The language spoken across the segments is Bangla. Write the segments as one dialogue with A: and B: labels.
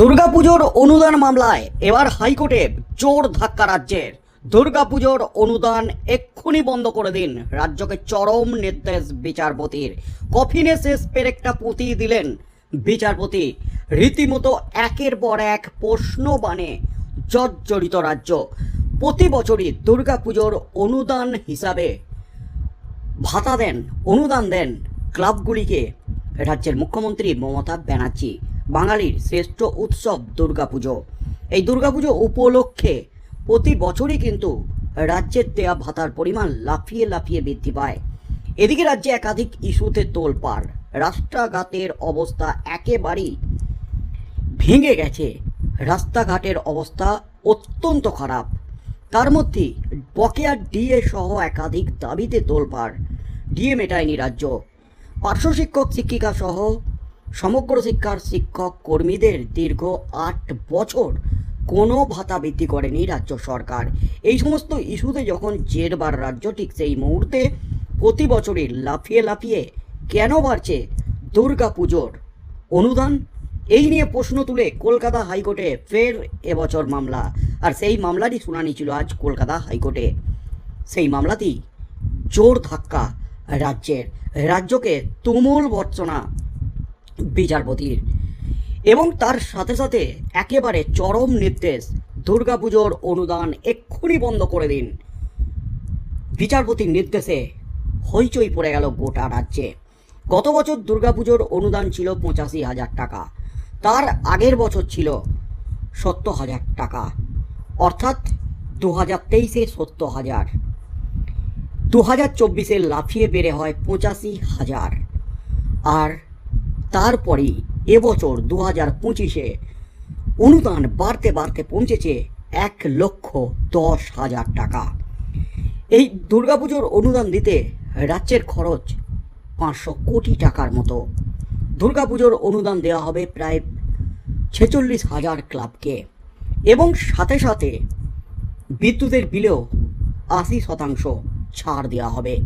A: দুর্গাপুজোর অনুদান মামলায় এবার হাইকোর্টে জোর ধাক্কা রাজ্যের। দুর্গাপুজোর অনুদান এক্ষুনি বন্ধ করে দিন রাজ্যকে চরম নির্দেশ বিচারপতির। কফিনে শেষ পেরেকটা পুঁতি দিলেন বিচারপতি। রীতিমতো একের পর এক প্রশ্ন বানে জর্জরিত রাজ্য। প্রতি বছরই দুর্গাপুজোর অনুদান হিসাবে ভাতা দেন, অনুদান দেন ক্লাবগুলিকে। রাজ্যের মুখ্যমন্ত্রী মমতা ব্যানার্জি। বাঙালির শ্রেষ্ঠ উৎসব দুর্গাপুজো। এই দুর্গাপুজো উপলক্ষে প্রতি বছরই কিন্তু রাজ্যের দেয়া ভাতার পরিমাণ লাফিয়ে লাফিয়ে বৃদ্ধি পায়। এদিকে রাজ্যে একাধিক ইস্যুতে তোলপাড়। রাস্তাঘাটের অবস্থা একেবারেই ভেঙে গেছে। রাস্তাঘাটের অবস্থা অত্যন্ত খারাপ। তার মধ্যে বকেয়া ডিএ সহ একাধিক দাবিতে তোলপাড়। ডিএ মেটায়নি রাজ্য। পার্শ্ব শিক্ষক, শিক্ষিকা সহ সমগ্র শিক্ষার শিক্ষক কর্মীদের দীর্ঘ আট বছর কোনো ভাতা বৃদ্ধি করেনি রাজ্য সরকার। এই সমস্ত ইস্যুতে যখন জেরবার রাজ্য ঠিক সেই মুহূর্তে প্রতি বছরই লাফিয়ে লাফিয়ে কেন বাড়ছে দুর্গা পুজোর অনুদান? এই নিয়ে প্রশ্ন তুলে কলকাতা হাইকোর্টে ফের এবছর মামলা। আর সেই মামলারই শুনানি ছিল আজ কলকাতা হাইকোর্টে। সেই মামলাতেই জোর ধাক্কা রাজ্যের। রাজ্যকে তুমুল বর্চনা বিচারপতির। এবং তার সাথে সাথে একেবারে চরম নির্দেশ দুর্গাপুজোর অনুদান এক্ষুনি বন্ধ করে দিন। বিচারপতির নির্দেশে হইচই পড়ে গেল গোটা রাজ্যে। গত বছর দুর্গাপুজোর অনুদান ছিল পঁচাশি হাজার টাকা। তার আগের বছর ছিল সত্তর হাজার টাকা। অর্থাৎ দু হাজার তেইশে সত্তর হাজার। দু হাজার চব্বিশে লাফিয়ে বেড়ে হয় পঁচাশি হাজার। আর তারপরেই এবছর দু হাজার পঁচিশে অনুদান বাড়তে বাড়তে পৌঁছেছে এক লক্ষ দশ হাজার টাকা। এই দুর্গাপুজোর অনুদান দিতে রাজ্যের খরচ পাঁচশো কোটি টাকার মতো। দুর্গাপুজোর অনুদান দেওয়া হবে প্রায় ছেচল্লিশ হাজার ক্লাবকে এবং সাথে সাথে বিদ্যুতের বিলেও আশি শতাংশ ছাড় দেওয়া হবে।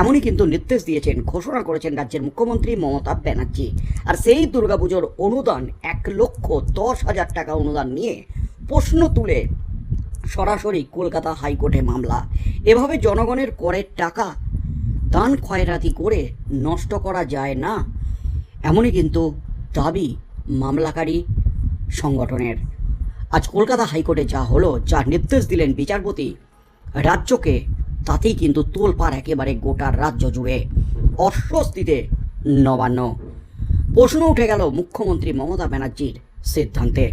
A: এমনই কিন্তু নির্দেশ দিয়েছেন, ঘোষণা করেছেন রাজ্যের মুখ্যমন্ত্রী মমতা ব্যানার্জি। আর সেই দুর্গাপুজোর অনুদান এক লক্ষ দশ হাজার টাকা অনুদান নিয়ে প্রশ্ন তুলে সরাসরি কলকাতা হাইকোর্টে মামলা। এভাবে জনগণের করের টাকা, দান খয়রাতি করে নষ্ট করা যায় না। এমনই কিন্তু দাবি মামলাকারী সংগঠনের। আজ কলকাতা হাইকোর্টে যা হলো, যা নির্দেশ দিলেন বিচারপতি, রাজ্যকে তাতেই কিন্তু তোলপাড় একেবারে গোটা রাজ্য জুড়ে। অস্বস্তিতে নবান্ন। প্রশ্ন উঠে গেল মুখ্যমন্ত্রী মমতা ব্যানার্জির সিদ্ধান্তে।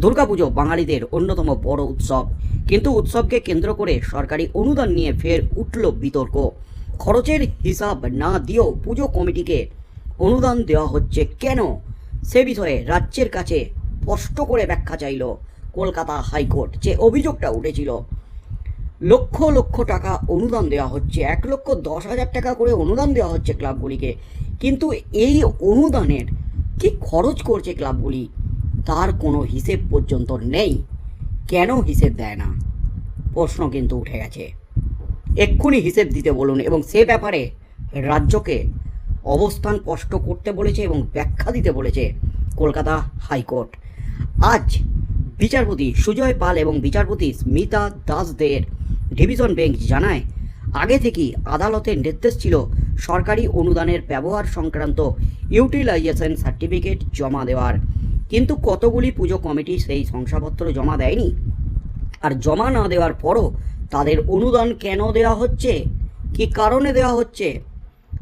A: দুর্গাপুজো বাঙালিদের অন্যতম বড় উৎসব। কিন্তু উৎসবকে কেন্দ্র করে সরকারি অনুদান নিয়ে ফের উঠল বিতর্ক। খরচের হিসাব না দিয়েও পুজো কমিটিকে অনুদান দেওয়া হচ্ছে কেন? সে বিষয়ে রাজ্যের কাছে স্পষ্ট করে ব্যাখ্যা চাইল কলকাতা হাইকোর্ট। যে অভিযোগটা উঠেছিল লক্ষ লক্ষ টাকা অনুদান দেওয়া হচ্ছে। এক লক্ষ দশ হাজার টাকা করে অনুদান দেওয়া হচ্ছে ক্লাবগুলিকে। কিন্তু এই অনুদানের কি খরচ করছে ক্লাবগুলি? তার কোনো হিসেব পর্যন্ত নেই। কেন হিসেব দেয় না? প্রশ্ন কিন্তু উঠে গেছে। এক্ষুনি হিসেব দিতে বলুন এবং সে ব্যাপারে রাজ্যকে অবস্থান স্পষ্ট করতে বলেছে এবং ব্যাখ্যা দিতে বলেছে কলকাতা হাইকোর্ট। আজ বিচারপতি সুজয় পাল এবং বিচারপতি স্মিতা দাসদের ডিভিশন বেঞ্চ জানায়, আগে থেকেই আদালতের নির্দেশ ছিল সরকারি অনুদানের ব্যবহার সংক্রান্ত ইউটিলাইজেশন সার্টিফিকেট জমা দেওয়ার। কিন্তু কতগুলি পুজো কমিটি সেই শংসাপত্র জমা দেয়নি? আর জমা না দেওয়ার পরও তাদের অনুদান কেন দেওয়া হচ্ছে? কি কারণে দেওয়া হচ্ছে?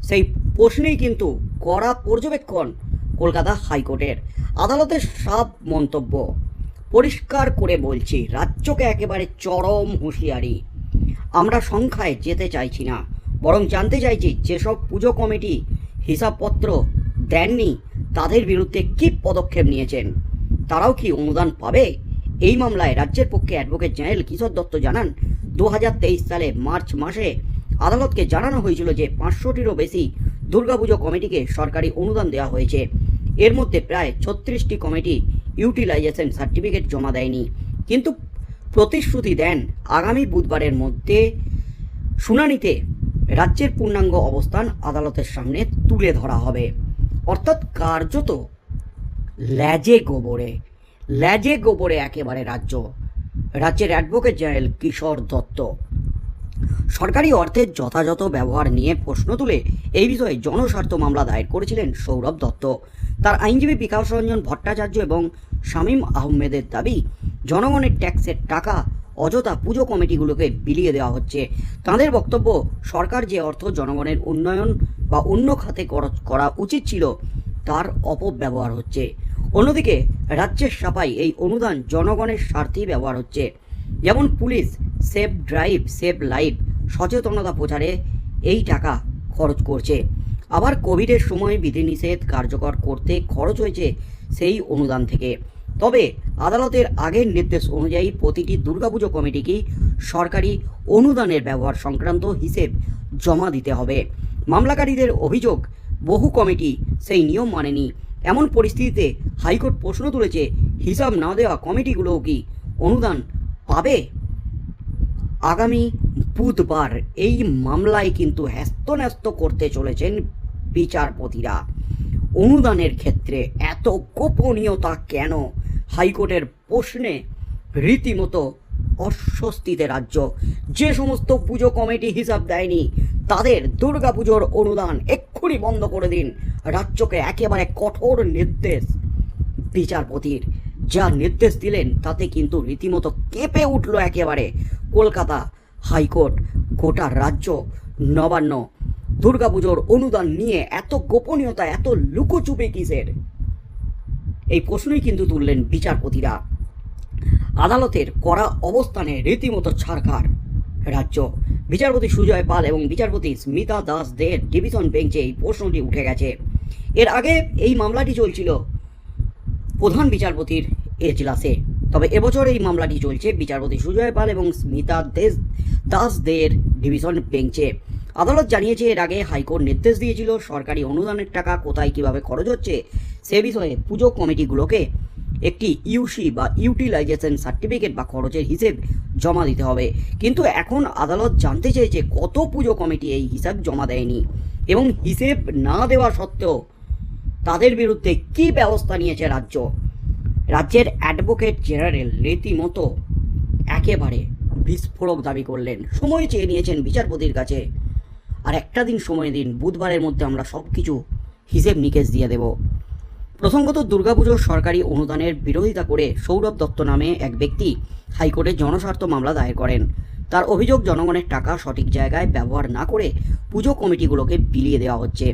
A: সেই প্রশ্নেই কিন্তু কড়া পর্যবেক্ষণ কলকাতা হাইকোর্টের আদালতের সব মন্তব্য পরিষ্কার করে বলছি, রাজ্যকে একেবারে চরম হুঁশিয়ারি। আমরা সংখ্যায় যেতে চাইছি না, বরং জানতে চাইছি যেসব পুজো কমিটি হিসাবপত্র দেননি, তাদের বিরুদ্ধে কী পদক্ষেপ নিয়েছেন। তারাও কি অনুদান পাবে? এই মামলায় রাজ্যের পক্ষে অ্যাডভোকেট জেনারেল কিশোর দত্ত জানান দু হাজার তেইশ সালে মার্চ মাসে আদালতকে জানানো হয়েছিল যে পাঁচশোটিরও বেশি দুর্গাপুজো কমিটিকে সরকারি অনুদান দেওয়া হয়েছে। এর মধ্যে প্রায় ছত্রিশটি কমিটি ইউটিলাইজেশন সার্টিফিকেট জমা দেয়নি। কিন্তু প্রতিশ্রুতি দেন আগামী বুধবারের মধ্যে শুনানিতে রাজ্যের পূর্ণাঙ্গ অবস্থান আদালতের সামনে তুলে ধরা হবে। অর্থাৎ কার্যত ল্যাজে গোবরে ল্যাজে গোবরে একেবারে রাজ্য। রাজ্যের অ্যাডভোকেট জেনারেল কিশোর দত্ত। সরকারি অর্থের যথাযথ ব্যবহার নিয়ে প্রশ্ন তুলে এই বিষয়ে জনস্বার্থ মামলা দায়ের করেছিলেন সৌরভ দত্ত। তার আইনজীবী বিকাশ রঞ্জন ভট্টাচার্য এবং শামীম আহমেদের দাবি জনগণের ট্যাক্সের টাকা অযথা পুজো কমিটিগুলোকে বিলিয়ে দেওয়া হচ্ছে। তাদের বক্তব্য, সরকার যে অর্থ জনগণের উন্নয়ন বা অন্য খাতে খরচ করা উচিত ছিল, তার অপব্যবহার হচ্ছে। অন্যদিকে, রাজ্যের সাপাই এই অনুদান জনগণের স্বার্থেই ব্যবহার হচ্ছে। যেমন police, safe drive, safe life, সচেতনতা প্রচারে এই টাকা খরচ করছে। আবার কোভিডের সময় বিধিনিষেধ কার্যকর করতে খরচ হয়েছে সেই অনুদান থেকে। তবে আদালতের আগের নির্দেশ অনুযায়ী প্রতিটি দুর্গাপুজো কমিটিকেই সরকারি অনুদানের ব্যবহার সংক্রান্ত হিসেব জমা দিতে হবে। মামলাকারীদের অভিযোগ, বহু কমিটি সেই নিয়ম মানেনি। এমন পরিস্থিতিতে হাইকোর্ট প্রশ্ন তুলেছে, হিসাব না দেওয়া কমিটিগুলোও কি অনুদান পাবে? আগামী বুধবার এই মামলায় কিন্তু হ্যাস্তন্যস্ত করতে চলেছেন বিচারপতিরা। অনুদানের ক্ষেত্রে এত গোপনীয়তা কেন? হাইকোর্টের প্রশ্নে রীতিমতো অস্বস্তিতে রাজ্য। যে সমস্ত পুজো কমিটি হিসাব দেয়নি, তাদের দুর্গাপুজোর অনুদান এক্ষুনি বন্ধ করে দিন। রাজ্যকে একেবারে কঠোর নির্দেশ বিচারপতির। যা নির্দেশ দিলেন, তাতে কিন্তু রীতিমতো কেঁপে উঠল একেবারে। কলকাতা হাইকোর্ট, গোটা রাজ্য নবান্ন। দুর্গাপুজোর অনুদান নিয়ে এত গোপনীয়তা, এত লুকোচুপি কিসের? এই প্রশ্নই কিন্তু তুললেন বিচারপতিরা। আদালতের কড়া অবস্থানে রীতিমতো ছাড়খাড় রাজ্য বিচারপতি সুজয় পাল এবং বিচারপতি স্মিতা দাস দের ডিভিশন বেঞ্চে এই প্রশ্নটি উঠে গেছে। এর আগে এই মামলাটি চলছিল প্রধান বিচারপতির এজলাসে। তবে এবছর এই মামলাটি চলছে বিচারপতি সুজয় পাল এবং স্মিতা দেশ দাস দাসদের ডিভিশন বেঞ্চে। আদালত জানিয়েছে, এর আগে হাইকোর্ট নির্দেশ দিয়েছিল, সরকারি অনুদানের টাকা কোথায় কীভাবে খরচ হচ্ছে সে বিষয়ে পুজো কমিটিগুলোকে একটি ইউসি বা ইউটিলাইজেশন সার্টিফিকেট বা খরচের হিসেব জমা দিতে হবে। কিন্তু এখন আদালত জানতে চেয়েছে কত পুজো কমিটি এই হিসাব জমা দেয়নি এবং হিসেব না দেওয়া সত্ত্বেও তাদের বিরুদ্ধে কি ব্যবস্থা নিয়েছে রাজ্য? রাজ্যের অ্যাডভোকেট জেনারেল রীতিমতো একেবারে বিস্ফোরক দাবি করলেন। সময় চেয়ে নিয়েছেন বিচারপতির কাছে। আর একটা দিন সময় দিন, বুধবারের মধ্যে আমরা সব কিছু হিসেব নিকেশ দিয়ে দেব। প্রসঙ্গত দুর্গাপুজোর সরকারি অনুদানের বিরোধিতা করে সৌরভ দত্ত নামে এক ব্যক্তি হাইকোর্টে জনস্বার্থ মামলা দায়ের করেন। তার অভিযোগ, জনগণের টাকা সঠিক জায়গায় ব্যবহার না করে পুজো কমিটিগুলোকে বিলিয়ে দেওয়া হচ্ছে।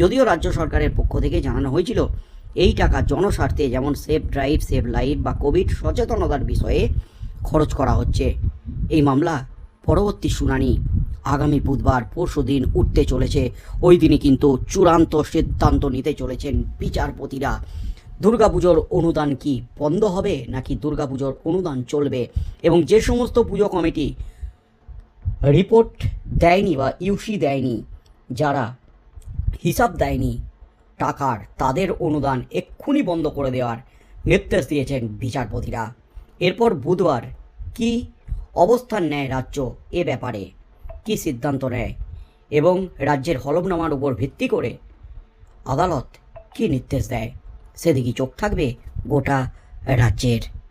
A: যদিও রাজ্য সরকারের পক্ষ থেকে জানানো হয়েছিল, এই টাকা জনস্বার্থে যেমন সেফ ড্রাইভ, সেভ লাইফ বা কোভিড সচেতনতার বিষয়ে খরচ করা হচ্ছে। এই মামলা পরবর্তী শুনানি আগামী বুধবার, পরশু দিন উঠতে চলেছে। ওই দিনই কিন্তু চূড়ান্ত সিদ্ধান্ত নিতে চলেছেন বিচারপতিরা। দুর্গাপুজোর অনুদান কি বন্ধ হবে নাকি দুর্গাপুজোর অনুদান চলবে? এবং যে সমস্ত পুজো কমিটি রিপোর্ট দেয়নি বা ইউসি দেয়নি, যারা হিসাব দেয়নি টাকার, তাদের অনুদান এক্ষুনি বন্ধ করে দেওয়ার নির্দেশ দিয়েছেন বিচারপতিরা। এরপর বুধবার কি অবস্থান নেয় রাজ্য এ ব্যাপারে? কি সিদ্ধান্ত নেয় এবং রাজ্যের হলফনামার উপর ভিত্তি করে আদালত কি নির্দেশ দেয়? সেদিকে চোখ থাকবে গোটা রাজ্যের।